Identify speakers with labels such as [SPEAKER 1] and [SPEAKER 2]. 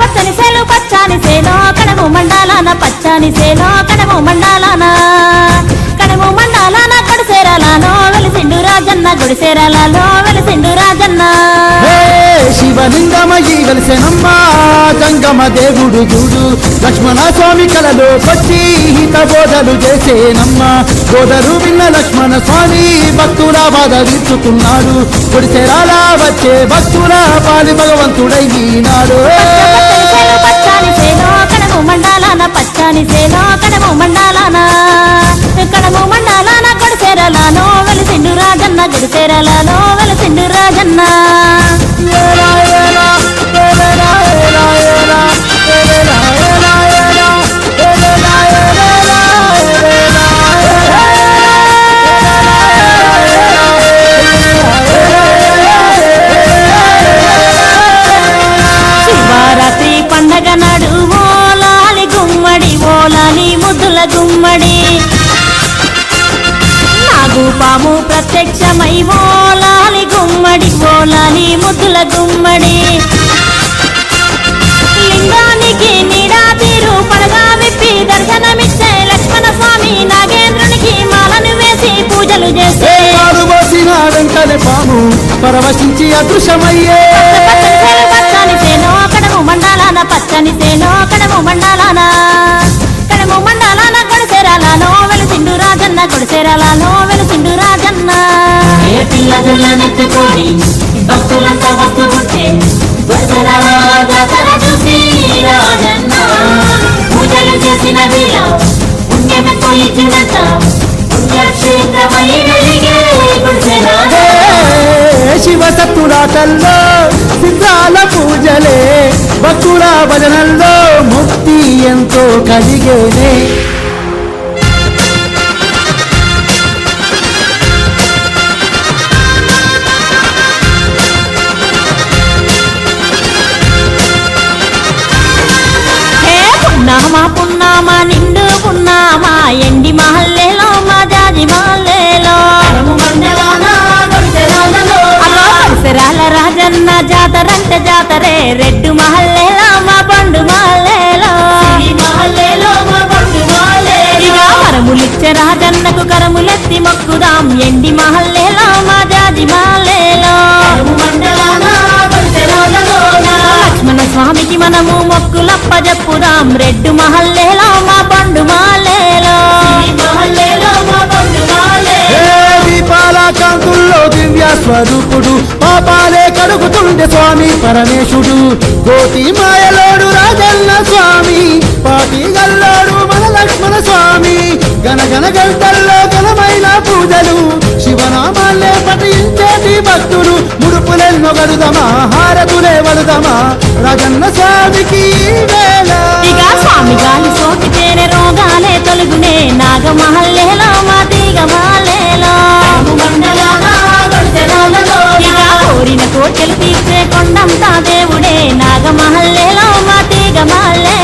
[SPEAKER 1] పచ్చని సేలు పచ్చాని సేలో కడము మండాలాన పచ్చాని సేలో కడము మండాలాన. కడము మండాలాన కొడిసేరాలానో వెలిసిండు రాజన్న గుడిసేరాలలో వెలిసిండు రాజన్న.
[SPEAKER 2] హే శివలింగమయ్యి వెలిసెనమ్మ గంగమ్మ దేవుడు చూడు లక్ష్మణ స్వామి కలలో పచ్చి హిత బోధలు చేసేనమ్మ. బోధలు విన్న లక్ష్మణ స్వామి భక్తుల బాధ తీర్చుకున్నాడు. గుడిసెరాల వచ్చే భక్తుల పాలి భగవంతుడైనాడు
[SPEAKER 1] పచ్చని మండాలాన పచ్చాని సేలో కడము మండాలాన. కడము మండాలాన కొడిసేరాలానో వెలిసిండు రాజన్న గుడిసేరాలలో వెలిసిండు రాజన్న. ముద్దుల గుమ్మడి. నాగు పాము ప్రత్యక్షమై ఓలాలి గుమ్మడి ఓలాలి ముద్దుల గుమ్మడి. లింగానికి నీడా తీరు పడగా విప్పి దర్శనమిచ్చే లక్ష్మణ స్వామి నాగేంద్రునికి మాలను వేసి పూజలు చేసే
[SPEAKER 2] వెంటనే పాము పరవశించి అదృశ్యమయ్యే.
[SPEAKER 1] పచ్చని సేను కడము మండలాన పచ్చని సేను కడము మండలాన. కొడిసేరాలను వెలిసిండు రాజన్న.
[SPEAKER 3] ఏ భక్తులంతా వస్తూ ఉంటే దసరా జాతర చూసి రాజన్న. పూజలు చేసిన వీళ్ళ పుణ్యమెంతో ఇచ్చినంత పుణ్యక్షేత్రమై వెలిగే గుడిసెరాజే.
[SPEAKER 2] శివ సత్తురాటల్లో సిద్ధాల పూజలే భక్తుల భజనల్లో ముక్తి ఎంతో కలిగేనే
[SPEAKER 1] పున్నామా పున్నామా నిండు పున్నామా ఎండి మహల్లేలో మా జాజి మహల్లేలో అలా పరిసరాల రాజన్న జాతరంటే జాతరే రెడ్డు మహల్లేలో మా పండు మహల్లేలో. వరములిచ్చే రాజన్నకు కరములెత్తి మొక్కుదాం ఎండి మహల్లేలో మా జాజి మహల్లేలో లక్ష్మణ స్వామికి మనము మొక్కులప్ప చెప్పుదాం రెడ్డు మహల్లేలో మా పండు మాలేలో
[SPEAKER 3] ఈ
[SPEAKER 2] దివ్య స్వరూపుడు పాపాలే కడుగుతుండే స్వామి పరమేశుడు. కోటి మాయలోడు రాజన్న స్వామి పాటి గల్లోడు మన లక్ష్మణ స్వామి గణగణ గంటల్లో ఘనమైన పూజలు శివనామాలే పఠించేటి భక్తుడు ముడుపులెన్నో గడుదమా హారతులే వడుదమా రాజన్న స్వామికి వేళ
[SPEAKER 1] Vale